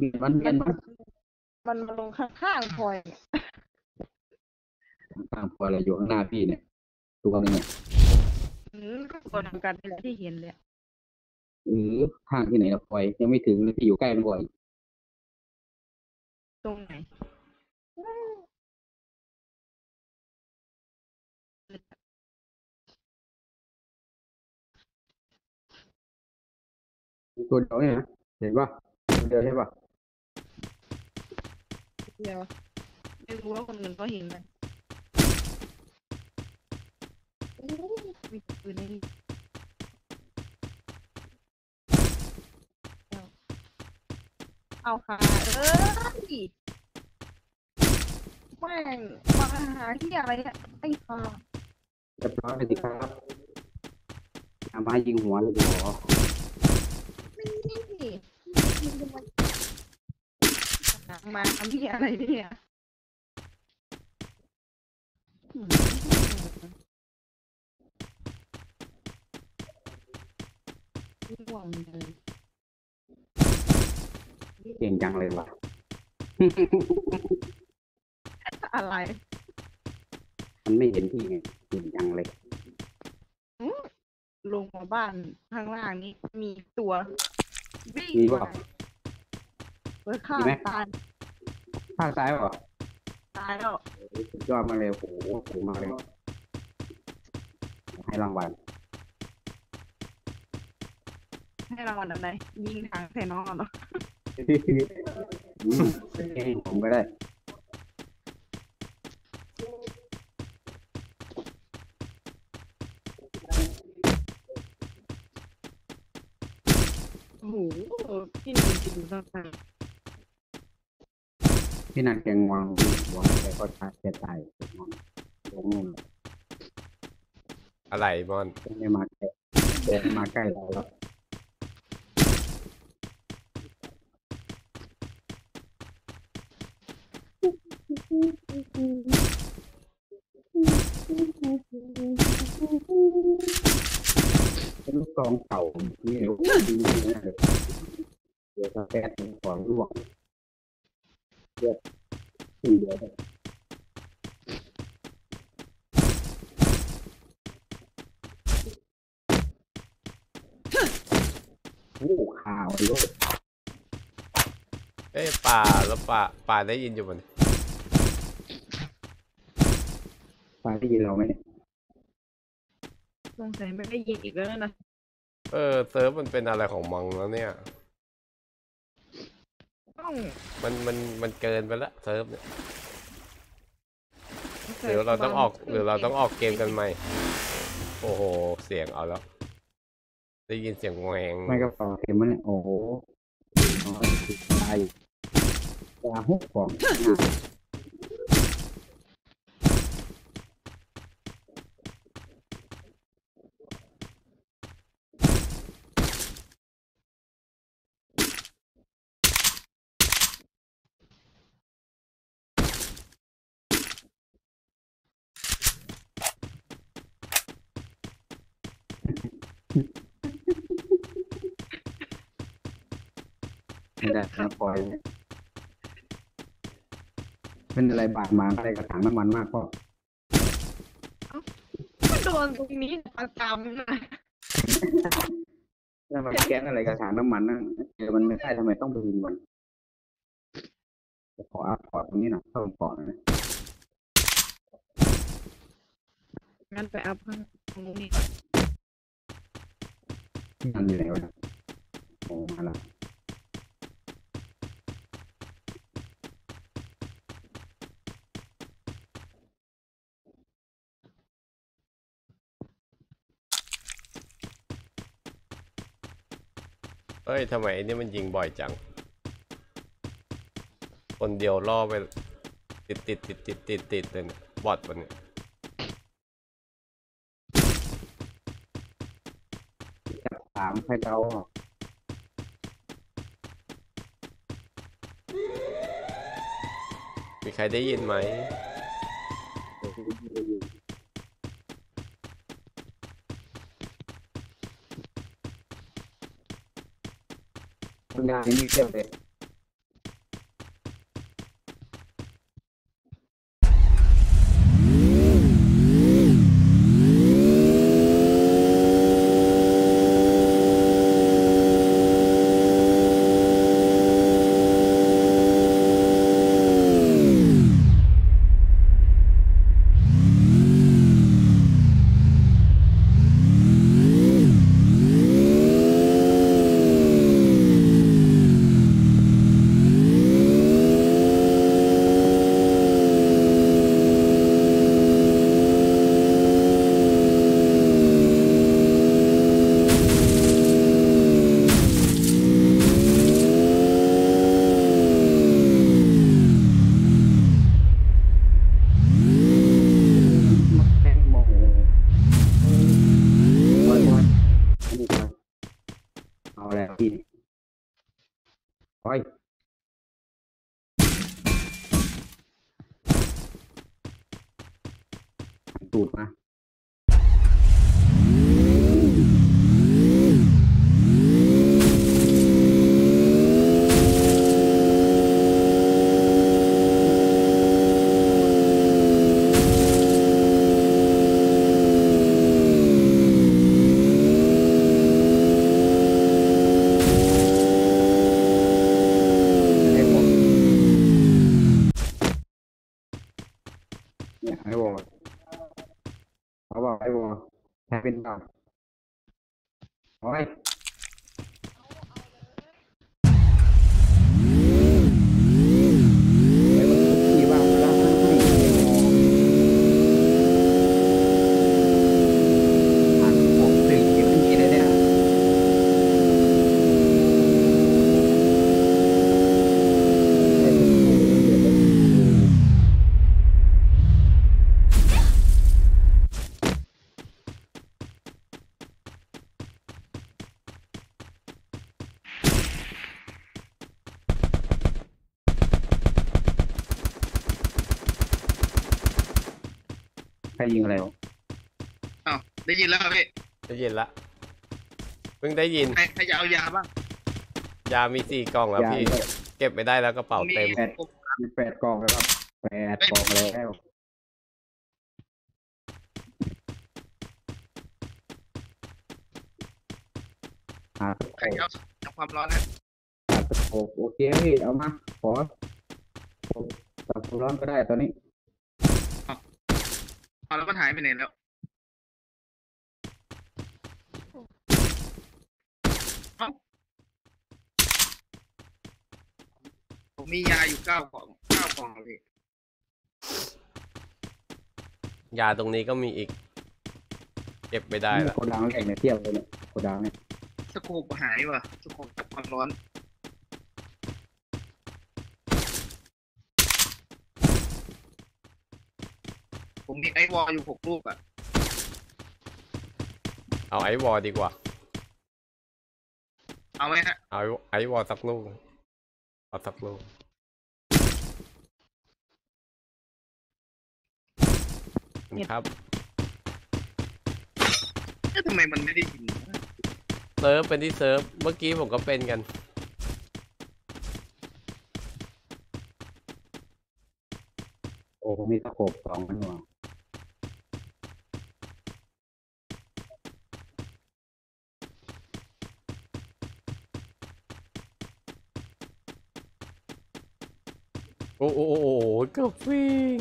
มีมันเมียนมันมันมาลงข้างๆพลอยเนี่ยตามพออะไรอยู่ข้างหน้าพี่เนี่ยตัวนึงเนี่ยอืมก็ตัวเดียวกันนี่แหละที่เห็นเลยอะเออข้างที่ไหนนะพลอยยังไม่ถึงเลยพี่อยู่ใกล้มันบ่อยตรงไหนตัวเดียวเนี่ยนะเห็นป่ะตัวเดียวใช่ป่ะ เดียว ไม่รู้ว่าคนอื่นก็เห็นไหมโอ้ยมีปืนในนี่เอาเอาหาเอ้ยแม่งมาหาที่อะไรเนี่ยไอ้ฟ้าเรียบร้อยเลยสิครับเอามายิงหัวเลยดีกว่า นี่ยิงทำไมหา มาทำที่อะไรเนี่ยอืมห่วงเลยเก่งจังเลยว่ะ อะไร มันไม่เห็นพี่ไงเก่งจังเลย ลงมาบ้านข้างล่างนี้มีตัววิ่งมีมาเปล่าเปิดข้ามีไหมตาย ข้างซ้ายเปล่ะตายแล้วสุดยอดมากเลยโอ้โหเก่งมากเลย ให้รางวัลให้รางวัลอะไรยิงทางใส่น้องเหรออืมให้ผมก็ได้โอ้โหพี่หนึ่งจริงๆต้องตาย พี่นันแกงวางหัวแต่ก็ตายจะตายงอนลงนู่นอะไรมอนไม่มาใกล้เดินมาใกล้เราแล้วเป็นลูกกองเก่านี่เดี๋ยวดีนะเดี๋ยวถ้าแก๊สมันของร่วง เลือดขึ้นเยอะเลยโอ้ข่าวเลยเอ้ยป่าแล้วป่าป่าได้ยินอยู่มันฟ้าได้ยินเราไหมเนี่ยสงสัยไม่ได้ยิงอีกแล้วนะ เออเซิร์ฟมันเป็นอะไรของมังแล้วเนี่ย มันมันมันเกินไปแล้วเซิร์ฟเนี่ยหรือเราต้องออกหรือเราต้องออกเกมกันใหม่ โอ้โห เสียงเอาแล้ว ได้ยินเสียงแหวงไม่ก็ต่อเข็มมันเนี่ยโอ้โหอ๋อตายตาหุบของ ไม่ได้นะปล่อยเนี่ยเป็นอะไรบาดหมางอะไรกระถางน้ำมันมากก็มันโดนตรงนี้ประจำนะถ้ามันแก๊สอะไรกระถางน้ำมันนั่นเจอมันไม่ได้ทำไมต้องไปยิงมันจะขออัพพอร์ตตรงนี้หน่อยเพิ่มพอร์ตหน่อยนะงั้นไปอัพข้างตรงนี้มันอยู่ไหนวะเนี่ยโอ้มาละ เอ้ยทำไมไอ้นี่มันยิงบ่อยจัง คนเดียวล่อไปติดติดติดติดติดติดเลยเนี่ยบอทมันเนี่ยจับสามให้เดาออกมีใครได้ยินไหม คุณยาีไปตูดมา โอ้ยไอ้วอลขี่บ้างไม่ได้ไม่อ่านผมสิ่งที่ไม่มีเลยเนี่ย ใค รยิงอะไรวะอ้าวได้ยินแล้วครับพี่ได้ยินละเพิ่งได้ยินใครใครจะเอายาบ้างยามีสี่กล่องแล้วยาพี่ด้วยเก็บไม่ได้แล้วกระเป๋าเต็มมีผมมีแปดกล่องแล้วครับแปดกล่องแล้วหาตะใครโขบเอาเอาความร้อนนะหาตะโขบโอเคพี่เอามาขอผมตัดความร้อนก็ได้ตอนนี้ เอาแล้วมันหายไปไหนแล้ว เอ้าผมมียาอยู่เก้ากล่องเก้ากล่องเลยยาตรงนี้ก็มีอีก เก็บไม่ได้ละ โคดังแรกเนี่ยเทียบเลยเนี่ยโคดังเนี่ย สโคปหายว่ะสโคปจับความร้อน ผมมีไอวอลอยู่หกลูกอะ เอาไอวอลดีกว่า เอาไหมฮะ เอาไอวอลสักลูก เอาสักลูก ครับเอ๊ะทำไมมันไม่ได้ยินวะเซิร์ฟเป็นที่เซิร์ฟ เมื่อกี้ผมก็เป็นกันโอ้ผมมีตะโขบสองอันว่ะ โอ้โอ้โอ้เกือบฟิง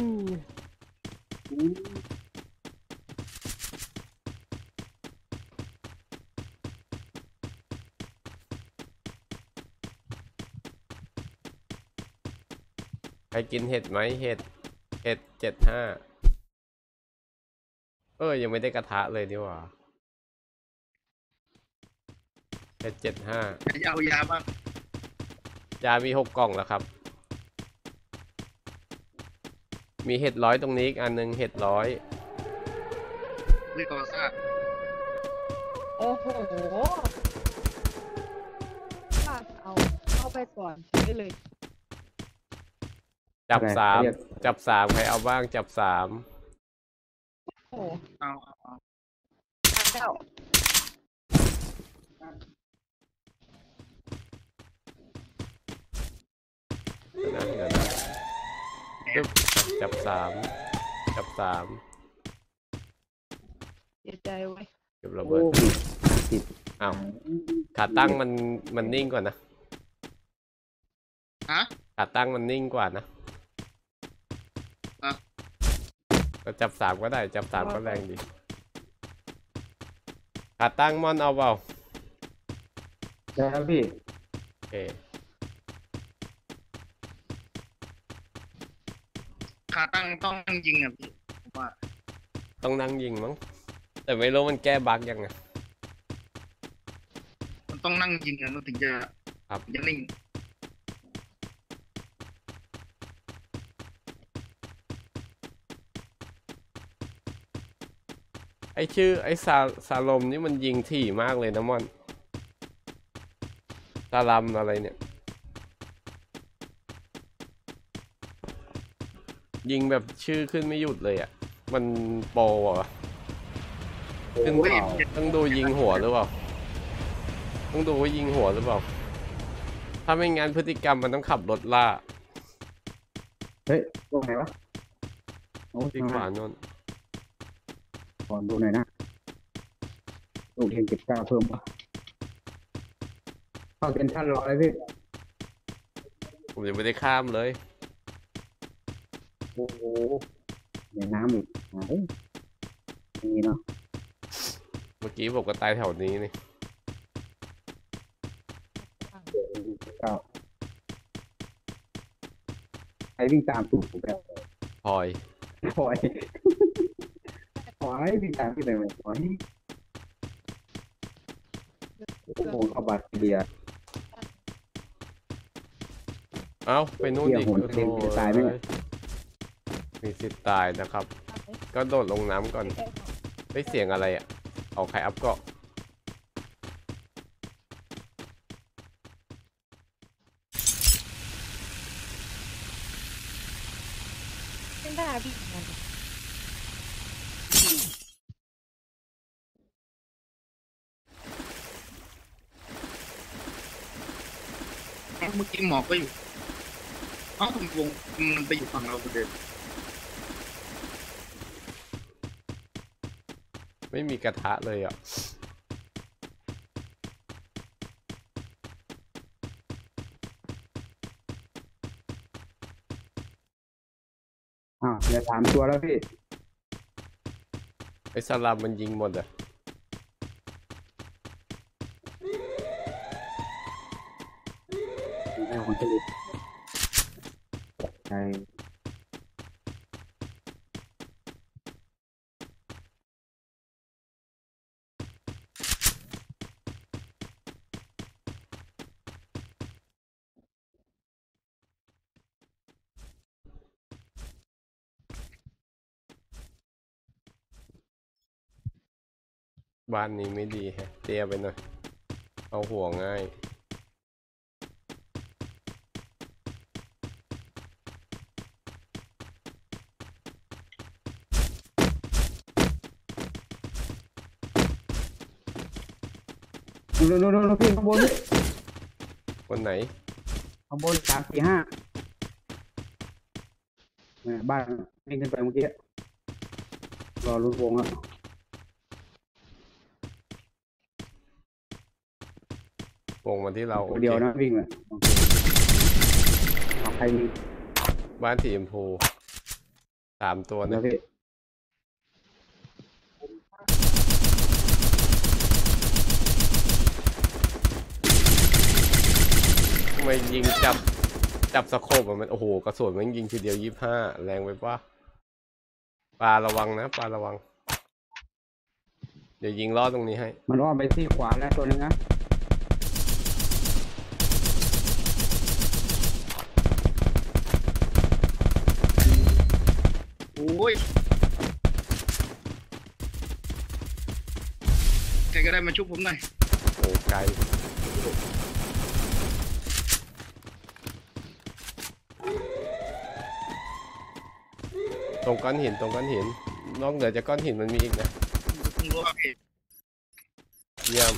ใครกินเห็ดไหมเห็ดเห็ดเจ็ดห้าเออยังไม่ได้กระทะเลยนี่หว่าเห็ดเจ็ดห้าใครจะเอายาบ้างยามีหกกล่องแล้วครับ มีเห็ดร้อยตรงนี้อีกอันหนึงเห็ดร้อยวิกอซ่าโอ้โหว่าจะเอาเอาไปก่อนได้เลย จับอะไรสามเรียก จับสามใครเอาบ้างจับสามโอ้โหเอาเอาเอาทางแล้วเดี๋ยวนะเดี๋ยวนะปึ๊บ จับสามจับสามเสียใจไว้ยเก็บระโอ้เบิดผิดผิดอ้าวขาตั้งมันมันนิ่งกว่านะฮะขาตั้งมันนิ่งกว่านะอะก็จับสามก็ได้ จับสามก็แรงดีขาตั้งมอนเอาเปล่า ใช่ครับพี่ โอเค ขาตั้งต้องยิงอะพี่ผมว่าต้องนั่งยิงมั้ง แต่ไม่รู้มันแก้บั๊กยังไง มันต้องนั่งยิงอะมันถึงจะครับ ถึงจะนิ่งไอชื่อไอซาซาลมนี่มันยิงถี่มากเลยนะมอนซาลัมอะไรเนี่ย ยิงแบบชื่อขึ้นไม่หยุดเลยอะ มันโปรเหรอขึ้นโอ้ยต้องดูยิงหัวหรือเปล่า ต้องดูว่ายิงหัวหรือเปล่า ถ้าไม่งั้นพฤติกรรมมันต้องขับรถล่าเฮ้ยตรงไหนวะโอ้ยที่ขวาโนนขอดูหน่อยนะลูกเห็นเก็บก้าวเพิ่มปะเข้าเซ็นทรัลรอเลยพี่ ผมยังไม่ได้ข้ามเลย โอ้โหในน้ำอีกหายนี่เนาะเมื่อกี้ผมก็ตายแถวนี้นี่เดี๋ยวเก็บก้าวใครวิ่งตามถูกแบบพลอยปล่อยปล่อยวิ่งตามพี่เลยไหมปล่อยโอ้โหเข้าบาดเดียเอ้าไปนู่นเหี้ยอีกโหนเต็มโอ้จะตายไหมเนี่ย มีสิทธิ์ตายนะครับ ก็โดดลงน้ำก่อนไม่เสียงอะไรอะ เอาใครอัพเกาะไม่ได้พี่มันเมื่อกี้หมอกก็อยู่เอ้าทำไมวงมันไปอยู่ฝั่งเราคนเดิม ไม่มีกระทะเลยอะอ้าวเหลือสามตัวแล้วพี่ ไอ้สลัมมันยิงหมดอะไม่เอาคนผลิตใช่ บ้านนี้ไม่ดีแฮะเตี้ยไปหน่อย เอาหัวง่ายนู่นนู่นนู่นพี่ข้างบนพี่คนไหนข้างบนสามสี่ห้าเนี่ยบ้านวิ่งขึ้นไปเมื่อกี้รอรุ่นวงแล้ว วงมาที่เราโอเดียวเคนะวิ่งเลยเอาใครมีบ้านสีชมพูสามตัวแล้นะวพี่ทำไมยิงจับจับสะโคบอะมันโอ้โหกระสุนมันยิงทีเดียวยี่ห้าแรงไปปะปลาระวังนะปลาระวัง เดี๋ยวยิงลอดตรงนี้ให้ มันอ้อมไปที่ขวาแล้วตัวนึงนะ โอ้ยใครก็ได้มาชุบผมหน่อยโอ้ไกลตรงก้อนหินตรงก้อนหิน นอกเหนือจากก้อนหินมันมีอีกนะเพิ่งรู้ว่าเพจเยี่ยม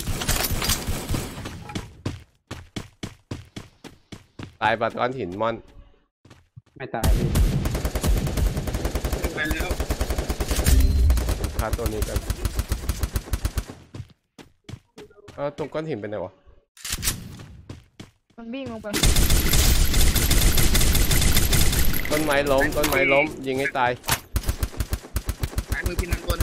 ตายปัดก้อนหินมอน ไม่ตาย พี่ไปแล้วคาตัวนี้กันเออตรงก้อนหินเป็นไงวะมันวิ่งลงไปต้นไม้ล้มต้นไม้ล้ม ยิงให้ตาย สายมือพี่นันตัวหนึง